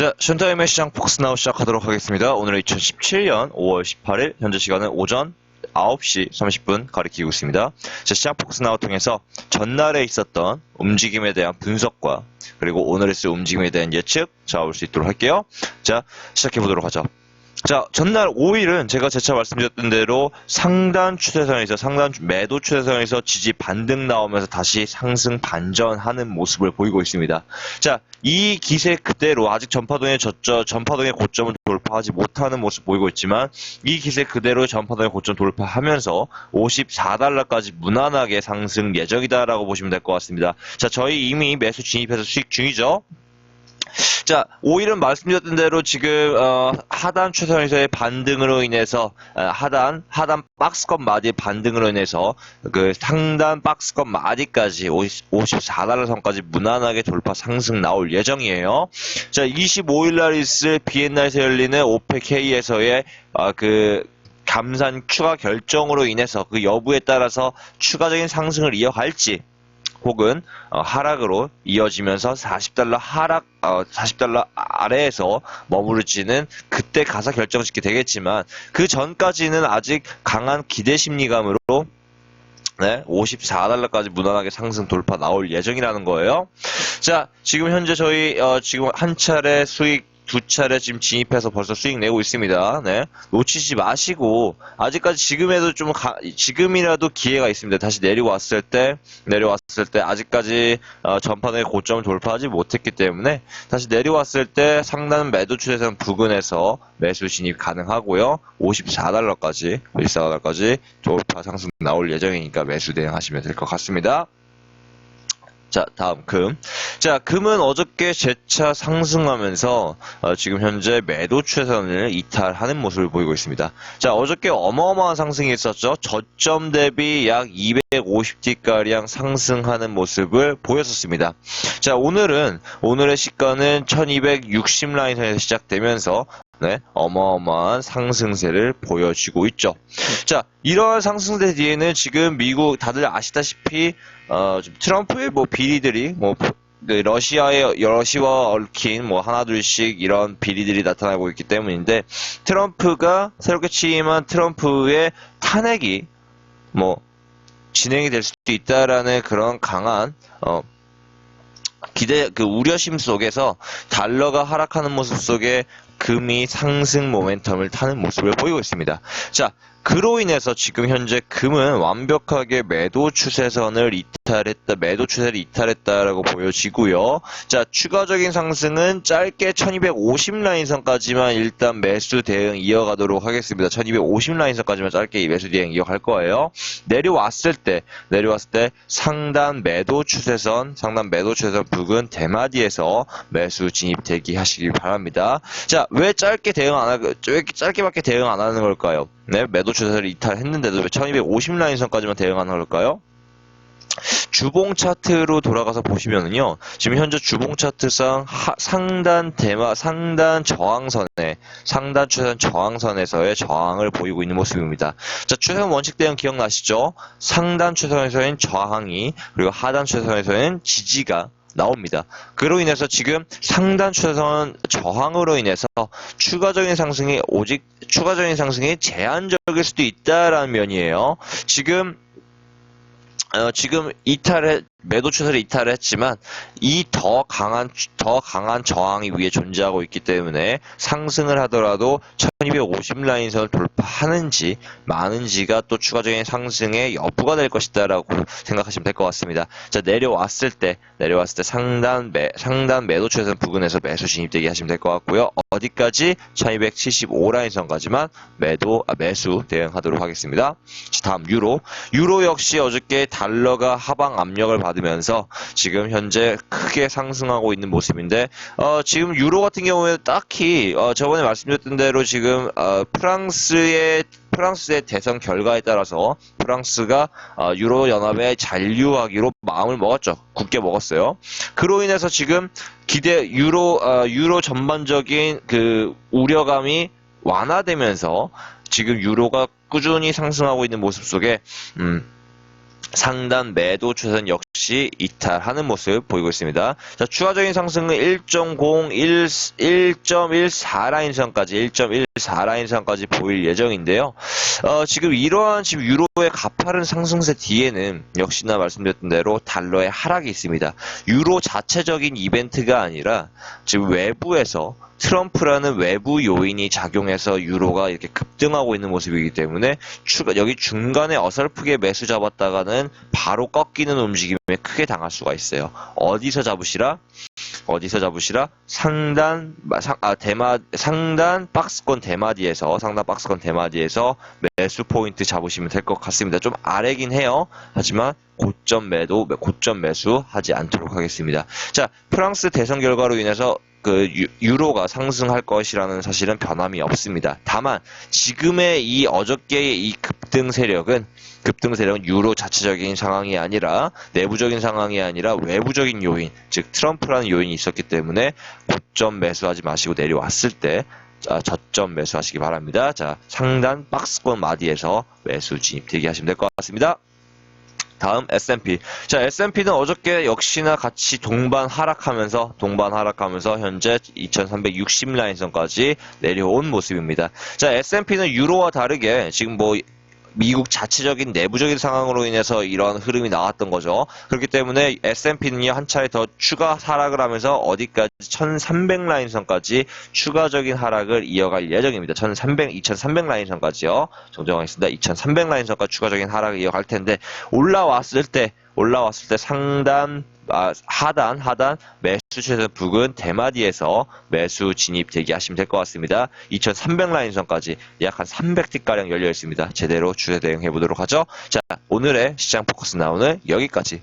자, 션타임의 시장 폭스나우 시작하도록 하겠습니다. 오늘은 2017년 5월 18일, 현재 시간은 오전 9시 30분 가리키고 있습니다. 자, 시장 폭스나우 통해서 전날에 있었던 움직임에 대한 분석과 그리고 오늘의 쓸 움직임에 대한 예측 잡을 수 있도록 할게요. 자, 시작해 보도록 하죠. 자, 전날 5일은 제가 재차 말씀드렸던 대로 상단 추세선에서 상단 매도 추세선에서 지지 반등 나오면서 다시 상승 반전하는 모습을 보이고 있습니다. 자, 이 기세 그대로 아직 전파동의 저저 전파동의 고점을 돌파하지 못하는 모습 보이고 있지만 이 기세 그대로 전파동의 고점 돌파하면서 54달러까지 무난하게 상승 예정이다라고 보시면 될 것 같습니다. 자, 저희 이미 매수 진입해서 수익 중이죠. 자, 5일은 말씀드렸던 대로 지금 어, 하단 추세선에서의 반등으로 인해서 어, 하단 하단 박스권 마디 반등으로 인해서 그 상단 박스권 마디까지 54달러 선까지 무난하게 돌파 상승 나올 예정이에요. 자, 25일 날 있을 비엔날에서 열리는 오페K에서의 어, 그 감산 추가 결정으로 인해서 그 여부에 따라서 추가적인 상승을 이어갈지 혹은 어, 하락으로 이어지면서 40달러 하락 어, 40달러 아래에서 머무를지는 그때 가서 결정짓게 되겠지만 그 전까지는 아직 강한 기대 심리감으로 네, 54달러까지 무난하게 상승 돌파 나올 예정이라는 거예요. 자, 지금 현재 저희 어, 지금 한 차례 수익 두 차례 지금 진입해서 벌써 수익 내고 있습니다. 네. 놓치지 마시고, 아직까지 지금에도 좀, 가, 지금이라도 기회가 있습니다. 다시 내려왔을 때, 내려왔을 때, 아직까지, 어, 전판의 고점을 돌파하지 못했기 때문에, 다시 내려왔을 때 상단 매도 추세선 부근에서 매수 진입 가능하고요. 54달러까지, 54달러까지 돌파 상승 나올 예정이니까 매수 대응하시면 될 것 같습니다. 자, 다음 금. 자, 금은 어저께 재차 상승하면서 어, 지금 현재 매도 추세선을 이탈하는 모습을 보이고 있습니다. 자, 어저께 어마어마한 상승이 있었죠. 저점 대비 약 250T가량 상승하는 모습을 보였었습니다. 자, 오늘은 오늘의 시가는 1260 라인 선에서 시작되면서 네, 어마어마한 상승세를 보여주고 있죠. 자, 이러한 상승세 뒤에는 지금 미국 다들 아시다시피 어, 좀 트럼프의 뭐 비리들이 뭐그 러시아의 러시아와 얽힌 뭐 하나둘씩 이런 비리들이 나타나고 있기 때문인데 트럼프가 새롭게 취임한 트럼프의 탄핵이 뭐 진행이 될 수도 있다라는 그런 강한 어 기대 그 우려심 속에서 달러가 하락하는 모습 속에 금이 상승 모멘텀을 타는 모습을 보이고 있습니다. 자, 그로 인해서 지금 현재 금은 완벽하게 매도 추세선을 이탈했다, 매도 추세를 이탈했다라고 보여지고요. 자, 추가적인 상승은 짧게 1250 라인선까지만 일단 매수 대응 이어가도록 하겠습니다. 1250 라인선까지만 짧게 매수 대응 이어갈 거예요. 내려왔을 때, 내려왔을 때 상단 매도 추세선, 상단 매도 추세선 부근 대마디에서 매수 진입 대기하시기 바랍니다. 자, 왜 짧게 대응 안 하고, 왜 짧게밖에 대응 안 하는 걸까요? 네, 매도 추세를 이탈했는데도 왜 1250 라인 선까지만 대응하는 걸까요? 주봉 차트로 돌아가서 보시면은요, 지금 현재 주봉 차트상 하, 상단 대마, 상단 저항선에, 상단 추세선 저항선에서의 저항을 보이고 있는 모습입니다. 자, 추세선 원칙 대응 기억나시죠? 상단 추세선에서는 저항이, 그리고 하단 추세선에서는 지지가 나옵니다. 그로 인해서 지금 상단 추세선 저항으로 인해서 추가적인 상승이 오직 추가적인 상승이 제한적일 수도 있다라는 면이에요. 지금 어, 지금 이탈해 매도 추세를 이탈했지만 이 더 강한 더 강한 저항이 위에 존재하고 있기 때문에 상승을 하더라도 1250 라인선을 돌파하는지 많은지가 또 추가적인 상승의 여부가 될 것이다라고 생각하시면 될 것 같습니다. 자 내려왔을 때 내려왔을 때 상단 매 상단 매도 추세선 부근에서 매수 진입되게 하시면 될 것 같고요. 어디까지 1275 라인선까지만 매도 아, 매수 대응하도록 하겠습니다. 자, 다음 유로 유로 역시 어저께 달러가 하방 압력을 받 으면서 지금 현재 크게 상승하고 있는 모습인데 어, 지금 유로 같은 경우에 딱히 어, 저번에 말씀드렸던 대로 지금 어, 프랑스의 프랑스의 대선 결과에 따라서 프랑스가 어, 유로 연합에 잔류하기로 마음을 먹었죠. 굳게 먹었어요. 그로 인해서 지금 기대 유로 어, 유로 전반적인 그 우려감이 완화되면서 지금 유로가 꾸준히 상승하고 있는 모습 속에 음, 상단 매도 추세선 역시 이탈하는 모습 보이고 있습니다. 자, 추가적인 상승은 1.01, 1.14 라인선까지, 1.14 라인선까지 보일 예정인데요. 어, 지금 이러한 지금 유로의 가파른 상승세 뒤에는 역시나 말씀드렸던 대로 달러의 하락이 있습니다. 유로 자체적인 이벤트가 아니라 지금 외부에서 트럼프라는 외부 요인이 작용해서 유로가 이렇게 급등하고 있는 모습이기 때문에 추가 여기 중간에 어설프게 매수 잡았다가는 바로 꺾이는 움직임에 크게 당할 수가 있어요. 어디서 잡으시라? 어디서 잡으시라? 상단 아 대마 상단 박스권 대마디에서 상단 박스권 대마디에서 매수 포인트 잡으시면 될 것 같습니다. 좀 아래긴 해요. 하지만 고점 매도 고점 매수 하지 않도록 하겠습니다. 자 프랑스 대선 결과로 인해서 그 유- 유로가 상승할 것이라는 사실은 변함이 없습니다. 다만 지금의 이 어저께의 이 급등 세력은 급등 세력은 유로 자체적인 상황이 아니라 내부적인 상황이 아니라 외부적인 요인, 즉 트럼프라는 요인이 있었기 때문에 고점 매수하지 마시고 내려왔을 때 자, 저점 매수하시기 바랍니다. 자, 상단 박스권 마디에서 매수 진입 대기하시면 될 것 같습니다. 다음 S&P. 자, S&P는 어저께 역시나 같이 동반 하락하면서 동반 하락하면서 현재 2360 라인선까지 내려온 모습입니다. 자, S&P는 유로와 다르게 지금 뭐 미국 자체적인 내부적인 상황으로 인해서 이런 흐름이 나왔던 거죠. 그렇기 때문에 S&P는요 한 차례 더 추가 하락을 하면서 어디까지 1300 라인선까지 추가적인 하락을 이어갈 예정입니다. 1300, 2300 라인선까지요. 정정하겠습니다. 2300 라인선까지 추가적인 하락을 이어갈 텐데 올라왔을 때 올라왔을 때 상단 아, 하단 하단 매수 추세선 북은 대마디에서 매수 진입 대기하시면 될 것 같습니다. 2300 라인선까지 약 한 300티 가량 열려 있습니다. 제대로 추세 대응해 보도록 하죠. 자 오늘의 시장 포커스 나오는 여기까지